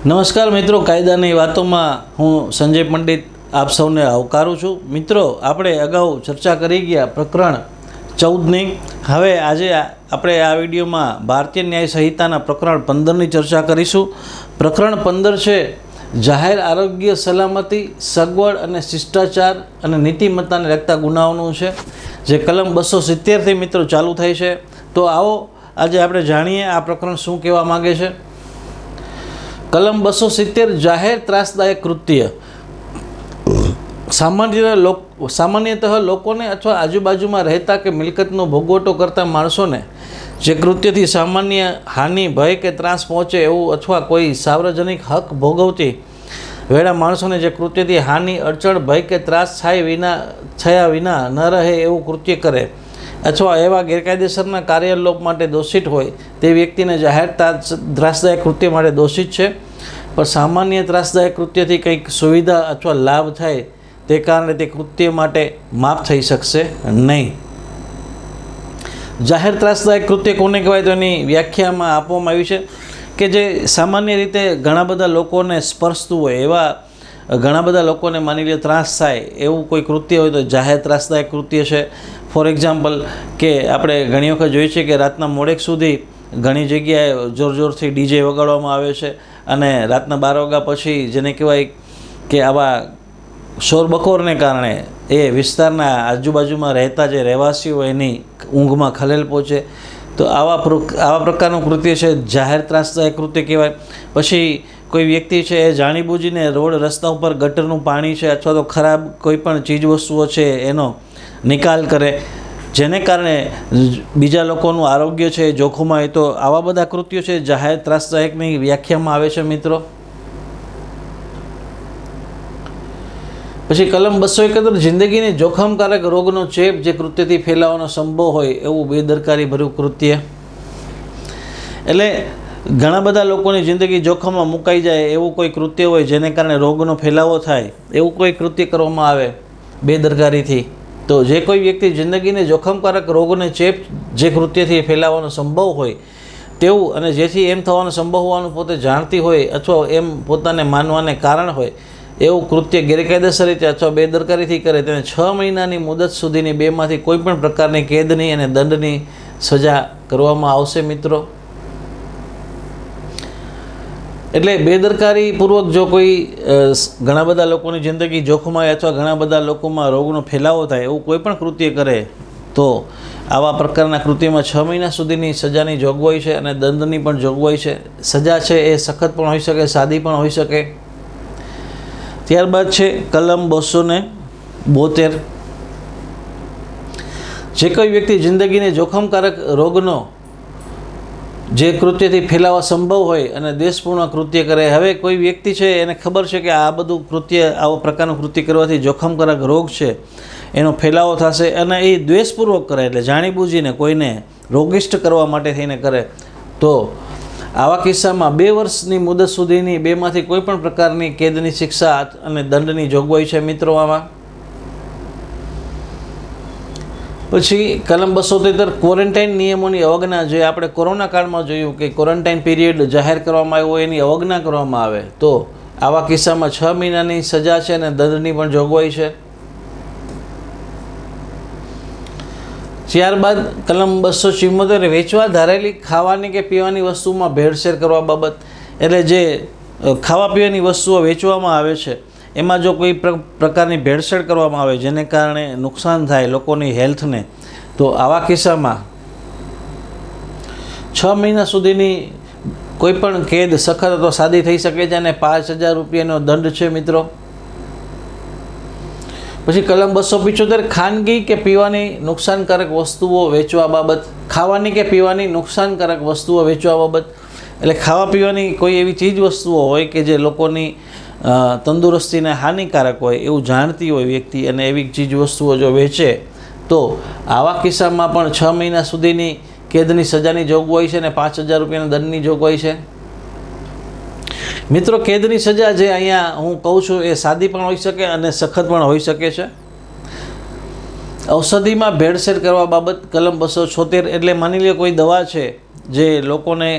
નમસ્કાર મિત્રો, કાયદાની વાતોમાં હું સંજય પંડિત આપ સૌને આવકારું છું. મિત્રો, આપણે અગાઉ ચર્ચા કરી ગયા પ્રકરણ ચૌદની. હવે આજે આપણે આ વિડીયોમાં ભારતીય ન્યાય સંહિતાના પ્રકરણ પંદરની ચર્ચા કરીશું. પ્રકરણ પંદર છે, જાહેર આરોગ્ય સલામતી, સગવડ અને શિષ્ટાચાર અને નીતિમત્તાને લગતા ગુનાઓનું છે, જે કલમ બસો સિત્તેરથી મિત્રો ચાલુ થાય છે. તો આવો, આજે આપણે જાણીએ આ પ્રકરણ શું કહેવા માગે છે. કલમ બસો સિત્તેર જાહેર ત્રાસદાયક કૃત્ય. સામાન્ય લોક, સામાન્યતઃ લોકોને અથવા આજુબાજુમાં રહેતા કે મિલકતનો ભોગવટો કરતા માણસોને જે કૃત્યથી સામાન્ય હાનિ, ભય કે ત્રાસ પહોંચે એવું અથવા કોઈ સાર્વજનિક હક ભોગવતી વેળા માણસોને જે કૃત્યથી હાનિ, અડચણ, ભય કે ત્રાસ થાય વિના, થયા વિના ન રહે એવું કૃત્ય કરે. અથવા એવા ગેરકાયદેસરના કાર્યલોપ માટે દોષિત હોય તે વ્યક્તિને જાહેર ત્રાસદાયક કૃત્ય માટે દોષિત છે. પણ સામાન્ય ત્રાસદાયક કૃત્યથી કંઈક સુવિધા અથવા લાભ થાય તે કારણે તે કૃત્ય માટે માફ થઈ શકશે નહીં. જાહેર ત્રાસદાયક કૃત્ય કોને કહેવાય તો એની વ્યાખ્યામાં આપવામાં આવી છે કે જે સામાન્ય રીતે ઘણા બધા લોકોને સ્પર્શતું હોય, એવા ઘણા બધા લોકોને માની લે ત્રાસ થાય એવું કોઈ કૃત્ય હોય તો જાહેર ત્રાસદાયક કૃત્ય છે. ફોર એક્ઝામ્પલ કે આપણે ઘણી વખત જોઈએ છીએ કે રાતના મોડેક સુધી ઘણી જગ્યાએ જોર જોરથી ડીજે વગાડવામાં આવે છે અને રાતના બાર વાગ્યા પછી જેને કહેવાય કે આવા શોરબકોરને કારણે એ વિસ્તારના આજુબાજુમાં રહેતા જે રહેવાસીઓ એની ઊંઘમાં ખલેલ પહોંચે. તો આવા આવા પ્રકારનું કૃત્ય છે. જાહેર ત્રાસદાયક કૃત્ય કહેવાય. પછી કોઈ વ્યક્તિ છે એ જાણીબૂજીને રોડ રસ્તા ઉપર ગટરનું પાણી છે અથવા તો ખરાબ કોઈ પણ ચીજ વસ્તુઓ છે એનો નિકાલ કરે. જેને કારણે બીજા લોકોનું આરોગ્ય છે એ જોખમાય તો આવા બધા કૃત્યો છે, જાહેર ત્રાસદાયકની વ્યાખ્યામાં આવે છે મિત્રો. પછી કલમ બસો એકત્ર જિંદગીની જોખમકારક રોગનો ચેપ જે કૃત્યથી ફેલાવાનો સંભવ હોય એવું બેદરકારી ભર્યું કૃત્ય. એટલે ઘણા બધા લોકોની જિંદગી જોખમમાં મુકાઈ જાય એવું કોઈ કૃત્ય હોય જેને કારણે રોગનો ફેલાવો થાય, એવું કોઈ કૃત્ય કરવામાં આવે બેદરકારીથી. તો જે કોઈ વ્યક્તિ જિંદગીને જોખમકારક રોગને ચેપ જે કૃત્યથી ફેલાવાનો સંભવ હોય, તેવું અને જેથી એમ થવાનો સંભવ હોવાનું પોતે જાણતી હોય અથવા એમ પોતાને માનવાને કારણ હોય, એવું કૃત્ય ગેરકાયદેસર રીતે અથવા બેદરકારીથી કરે તેને છ મહિનાની મુદત સુધીની બેમાંથી કોઈપણ પ્રકારની કેદની અને દંડની સજા કરવામાં આવશે મિત્રો. એટલે બેદરકારીપૂર્વક જો કોઈ ઘણા બધા લોકોની જિંદગી જોખમાય અથવા ઘણા બધા લોકોમાં રોગનો ફેલાવો થાય એવું કોઈ પણ કૃત્ય કરે, તો આવા પ્રકારના કૃત્યમાં છ મહિના સુધીની સજાની જોગવાઈ છે અને દંડની પણ જોગવાઈ છે. સજા છે એ સખત પણ હોઈ શકે, સાદી પણ હોઈ શકે. ત્યારબાદ છે કલમ બસો ને બોતેર. જે કોઈ વ્યક્તિ જિંદગીને જોખમકારક રોગનો જે કૃત્યથી ફેલાવા સંભવ હોય અને દેશપૂર્ણ કૃત્ય કરે. હવે કોઈ વ્યક્તિ છે, એને ખબર છે કે આ બધું કૃત્ય, આવા પ્રકારનું કૃત્ય કરવાથી જોખમકારક રોગ છે, એનો ફેલાવો થશે અને એ દ્વેષપૂર્વક કરે એટલે જાણીબૂજીને કોઈને રોગિષ્ટ કરવા માટે થઈને કરે. તો આવા કિસ્સામાં બે વર્ષની મુદત સુધીની બેમાંથી કોઈ પણ પ્રકારની કેદની શિક્ષા અને દંડની જોગવાઈ છે મિત્રો આમાં. પછી કલમ બસો તેતર ક્વોરન્ટાઇન નિયમોની અવગણના જે આપણે કોરોના કાળમાં જોયું કે ક્વોરન્ટાઇન પીરિયડ જાહેર કરવામાં આવ્યો એની અવગણના કરવામાં આવે, તો આવા કિસ્સામાં છ મહિનાની સજા છે અને દંડની પણ જોગવાઈ છે. ત્યારબાદ કલમ બસો ચુમ્મોતેર વેચવા ધારેલી ખાવાની કે પીવાની વસ્તુમાં ભેળસેળ કરવા બાબત, એટલે જે ખાવા પીવાની વસ્તુઓ વેચવામાં આવે છે એમાં જો કોઈ પ્ર- પ્રકારની ભેળસેળ કરવામાં આવે જેને કારણે નુકસાન થાય લોકોની હેલ્થને, તો આવા કિસ્સામાં છ મહિના સુધીની કોઈ પણ કેદ સખત અથવા સાદી થઈ શકે છે અને પાંચ હજાર રૂપિયાનો દંડ છે મિત્રો. પછી કલમ બસો પિચોતેર, ખાનગી કે પીવાની નુકસાનકારક વસ્તુઓ વેચવા બાબત, ખાવાની કે પીવાની નુકસાનકારક વસ્તુઓ વેચવા બાબત એટલે ખાવા પીવાની કોઈ એવી ચીજ વસ્તુઓ હોય કે જે લોકોની તંદુરસ્તીને હાનિકારક હોય એવું જાણતી હોય વ્યક્તિ અને એવી ચીજ વસ્તુઓ જો વેચે, તો આવા કિસ્સામાં પણ છ મહિના સુધીની કેદની સજાની જોગવાઈ છે અને પાંચ હજાર રૂપિયાના દંડની જોગવાઈ છે? મિત્રો, કેદની સજા જે અહીંયા હું કહું છું એ સાદી પણ હોઈ શકે અને સખત પણ હોઈ શકે છે. ઔષધિમાં ભેળસેળ કરવા બાબત કલમ બસો છોતેર એટલે માની લો કોઈ દવા છે જે લોકોને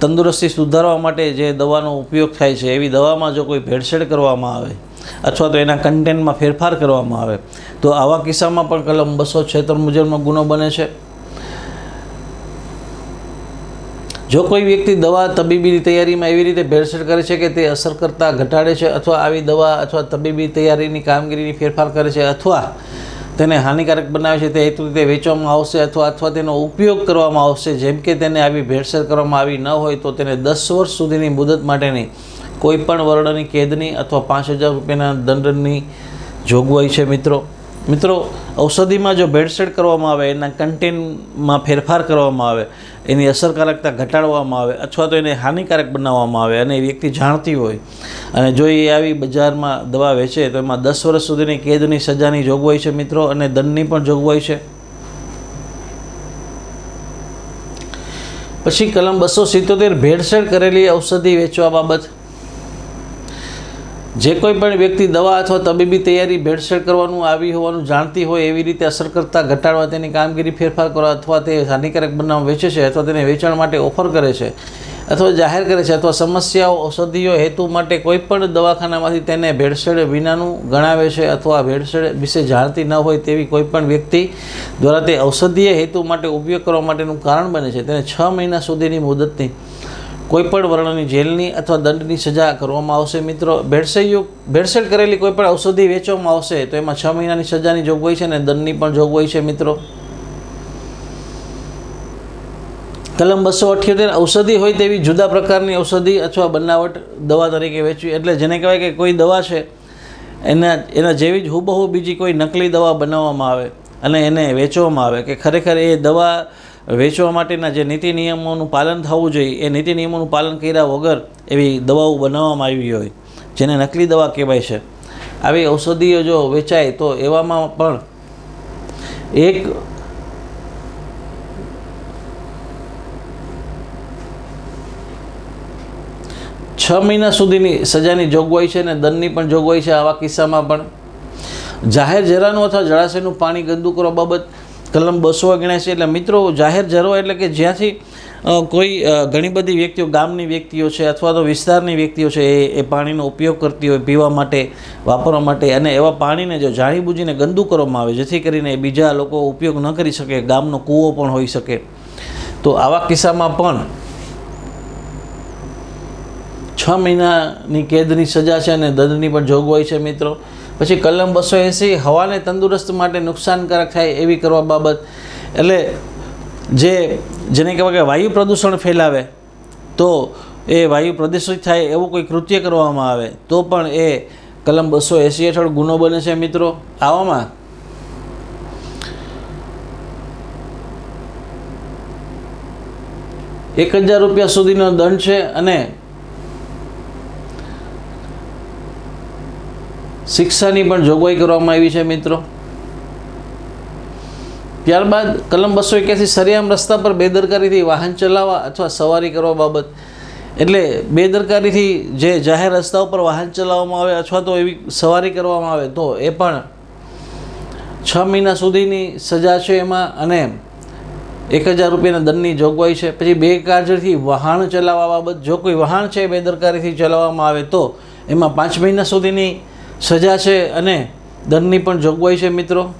તંદુરસ્તી સુધારવા માટે જે દવાનો ઉપયોગ થાય છે, એવી દવામાં જો કોઈ ભેળસેળ કરવામાં આવે અથવા તો એના કન્ટેન્ટમાં ફેરફાર કરવામાં આવે, તો આવા કિસ્સામાં પણ કલમ બસો છેતર મુજબનો ગુનો બને છે. જો કોઈ વ્યક્તિ દવા તબીબીની તૈયારીમાં એવી રીતે ભેળસેળ કરે છે કે તે અસર કરતાં ઘટાડે છે અથવા આવી દવા અથવા તબીબી તૈયારીની કામગીરીની ફેરફાર કરે છે અથવા તેને હાનિકારક બનાવે છે તે હેતુ રીતે વેચવામાં આવશે અથવા અથવા તેનો ઉપયોગ કરવામાં આવશે. જેમ કે તેને આવી ભેળસેળ કરવામાં આવી ન હોય તો તેને દસ વર્ષ સુધીની મુદત માટેની કોઈપણ વર્ણની કેદની અથવા પાંચ હજાર રૂપિયાના દંડની જોગવાઈ છે મિત્રો. મિત્રો, ઔષધિમાં જો ભેળસેળ કરવામાં આવે, એના કન્ટેન્ટમાં ફેરફાર કરવામાં આવે, એની અસરકારકતા ઘટાડવામાં આવે, અથવા તો એને હાનિકારક બનાવવામાં આવે, અને એ વ્યક્તિ જાણતી હોય, અને જો એ આવી બજારમાં દવા વેચે, તો એમાં દસ વર્ષ સુધીની કેદની સજાની જોગવાઈ છે મિત્રો, અને દંડની પણ જોગવાઈ છે. પછી કલમ બસો સિત્તોતેર, ભેળસેળ કરેલી ઔષધિ વેચવા બાબત. જે કોઈ પણ વ્યક્તિ દવા અથવા તબીબી તૈયારી, ભેળસેળ કરવાનું આવી હોવાનું જાણતી હોય એવી રીતે અસર કરતા ઘટાડવા, તેની કામગીરી ફેરફાર કરવા અથવા તે હાનિકારક બનાવ વેચે છે અથવા તેને વેચાણ માટે ઓફર કરે છે અથવા જાહેર કરે છે અથવા સમસ્યાઓ, ઔષધિઓ, હેતુ માટે કોઈ પણ દવાખાનામાંથી તેને ભેળસેળ વિનાનું ગણાવે છે અથવા ભેળસેળ વિશે જાણતી ન હોય તેવી કોઈ પણ વ્યક્તિ દ્વારા તે ઔષધીય હેતુ માટે ઉપયોગ કરવા માટેનું કારણ બને છે. તેને છ મહિના સુધીની મુદતની કોઈપણ વર્ણની જેલની અથવા દંડની સજા કરવામાં આવશે મિત્રો. ભેળસેળયુક્ત ભેળસેળ કરેલી કોઈ પણ ઔષધિ વેચવામાં આવશે તો એમાં છ મહિનાની સજાની જોગવાઈ છે અને દંડની પણ જોગવાઈ છે મિત્રો. કલમ બસો અઠ્યોતેર, ઔષધિ હોય તેવી જુદા પ્રકારની ઔષધિ અથવા બનાવટ દવા તરીકે વેચવી. એટલે જેને કહેવાય કે કોઈ દવા છે, એના એના જેવી જ હુબહુ બીજી કોઈ નકલી દવા બનાવવામાં આવે અને એને વેચવામાં આવે કે ખરેખર એ દવા વેચવા માટેના જે નીતિ નિયમોનું પાલન થવું જોઈએ, એ નીતિ નિયમોનું પાલન કર્યા વગર એવી દવાઓ બનાવવામાં આવી હોય, જેને નકલી દવા કહેવાય છે. આવી ઔષધિઓ જો વેચાય, તો એવામાં પણ એક છ મહિના સુધીની સજાની જોગવાઈ છે અને દંડની પણ જોગવાઈ છે આવા કિસ્સામાં પણ. જાહેર જરાનું અથવા જળાશયનું પાણી ગંદુ કરવા બાબત કલમ બસો ઓગણસી, એટલે મિત્રો જાહેર ઝરો એટલે કે જ્યાંથી કોઈ ઘણી બધી વ્યક્તિઓ, ગામની વ્યક્તિઓ છે અથવા તો વિસ્તારની વ્યક્તિઓ છે, એ એ પાણીનો ઉપયોગ કરતી હોય, પીવા માટે, વાપરવા માટે, અને એવા પાણીને જો જાણીબૂજીને ગંદુ કરવામાં આવે, જેથી કરીને બીજા લોકો ઉપયોગ ન કરી શકે, ગામનો કૂવો પણ હોઈ શકે. તો આવા કિસ્સામાં પણ છ મહિનાની કેદની સજા છે અને દંડની પણ જોગવાઈ છે મિત્રો. પછી કલમ બસો એંસી, હવાને તંદુરસ્ત માટે નુકસાનકારક થાય એવી કરવા બાબત. એટલે જે, જેને કહેવાય કે વાયુ પ્રદૂષણ ફેલાવે, તો એ વાયુ પ્રદૂષિત થાય એવું કોઈ કૃત્ય કરવામાં આવે, તો પણ એ કલમ બસો એંસી હેઠળ ગુનો બને છે મિત્રો. આવામાં એક હજાર રૂપિયા સુધીનો દંડ છે અને શિક્ષાની પણ જોગવાઈ કરવામાં આવી છે મિત્રો. ત્યારબાદ કલમ બસો એક્યાસી સરિયામ રસ્તા પર બેદરકારીથી વાહન ચલાવવા અથવા સવારી કરવા બાબત. એટલે બેદરકારીથી જે જાહેર રસ્તા ઉપર વાહન ચલાવવામાં આવે અથવા તો એવી સવારી કરવામાં આવે તો એ પણ છ મહિના સુધીની સજા છે એમાં અને એક હજાર રૂપિયાના દંડની જોગવાઈ છે. પછી બે બેકાળજીથી વાહન ચલાવવા બાબત. જો કોઈ વાહન છે બેદરકારીથી ચલાવવામાં આવે તો એમાં પાંચ મહિના સુધીની સજા છે અને દંડની પણ જોગવાઈ છે, મિત્રો.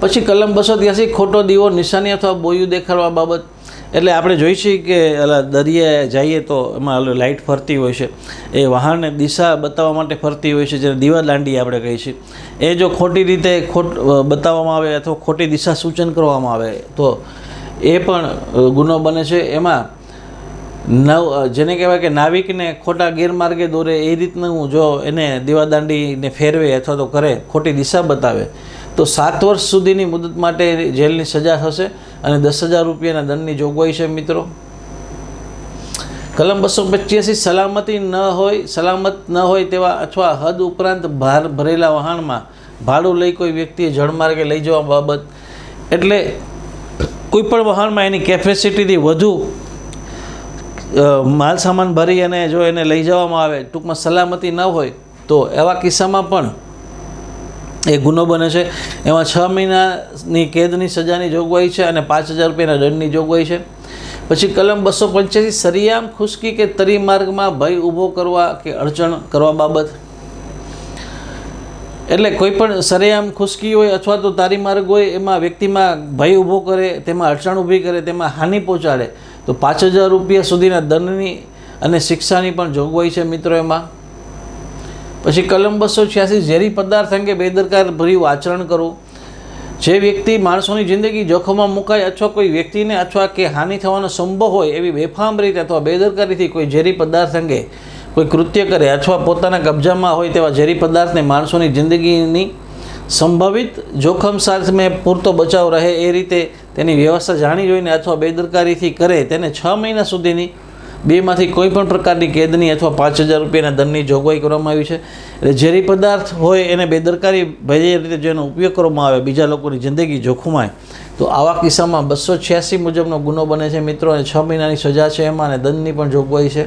પછી કલમ બસો ત્યાંથી ખોટો દીવો, નિશાની અથવા બોયું દેખાડવા બાબત. એટલે આપણે જોઈ છીએ કે દરિયે જઈએ તો એમાં લાઇટ ફરતી હોય છે. એ વાહનને દિશા બતાવવા માટે ફરતી હોય છે, જેને દીવા દાંડી આપણે કહીએ છીએ. એ જો ખોટી રીતે ખોટ બતાવવામાં આવે અથવા ખોટી દિશા સૂચન કરવામાં આવે, તો એ પણ ગુનો બને છે. એમાં નવ જેને કહેવાય કે નાવિકને ખોટા ગેરમાર્ગે દોરે, એ રીતનું જો એને દીવાદાંડીને ફેરવે અથવા તો કરે, ખોટી દિશા બતાવે, તો સાત વર્ષ સુધીની મુદત માટે જેલની સજા થશે અને દસ હજાર રૂપિયાના દંડની જોગવાઈ છે મિત્રો. કલમ બસો પચ્યાસી, સલામતી ન હોય, સલામત ન હોય તેવા અથવા હદ ઉપરાંત ભાર ભરેલા વહાણમાં ભાડું લઈ કોઈ વ્યક્તિએ જળમાર્ગે લઈ જવા બાબત, એટલે કોઈ પણ વાહનમાં એની કેપેસિટીથી વધુ માલ સામાન ભરી અને જો એને લઈ જવામાં આવે, ટૂંકમાં સલામતી ન હોય, તો એવા કિસ્સામાં પણ એ ગુનો બને છે. એમાં છ મહિનાની કેદની સજાની જોગવાઈ છે અને પાંચ હજાર રૂપિયાના દંડની જોગવાઈ છે. પછી કલમ બસો પંચ્યાસી, સરિયામ ખુશકી કે તરી માર્ગમાં ભય ઊભો કરવા કે અડચણ કરવા બાબત. એટલે કોઈ પણ સરેઆમ ખુશકી હોય અથવા તો તારી માર્ગ હોય, એમાં વ્યક્તિમાં ભય ઊભો કરે, તેમાં અડચણ ઊભી કરે, તેમાં હાનિ પહોંચાડે તો પાંચ હજાર રૂપિયા સુધીના દંડની અને શિક્ષાની પણ જોગવાઈ છે મિત્રો એમાં. પછી કલમ બસો છ્યાસી, ઝેરી પદાર્થ અંગે બેદરકાર ભર્યું આચરણ કરવું. જે વ્યક્તિ માણસોની જિંદગી જોખમમાં મુકાય અથવા કોઈ વ્યક્તિને અથવા કે હાનિ થવાનો સંભવ હોય એવી બેફામ રીતે અથવા બેદરકારીથી કોઈ ઝેરી પદાર્થ અંગે કોઈ કૃત્ય કરે અથવા પોતાના કબજામાં હોય તેવા ઝેરી પદાર્થને માણસોની જિંદગીની સંભવિત જોખમ સામે પૂરતો બચાવ રહે એ રીતે તેની વ્યવસ્થા જાણી જોઈને અથવા બેદરકારીથી કરે તેને છ મહિના સુધીની બેમાંથી કોઈ પણ પ્રકારની કેદની અથવા પાંચ હજાર રૂપિયાના દંડની જોગવાઈ કરવામાં આવી છે. એટલે ઝેરી પદાર્થ હોય એને બેદરકારી ભય રીતે જેનો ઉપયોગ કરવામાં આવે, બીજા લોકોની જિંદગી જોખમાય. તો આવા કિસ્સામાં બસો છ્યાસી મુજબનો ગુનો બને છે મિત્રો, અને છ મહિનાની સજા છે એમાં, અને દંડની પણ જોગવાઈ છે.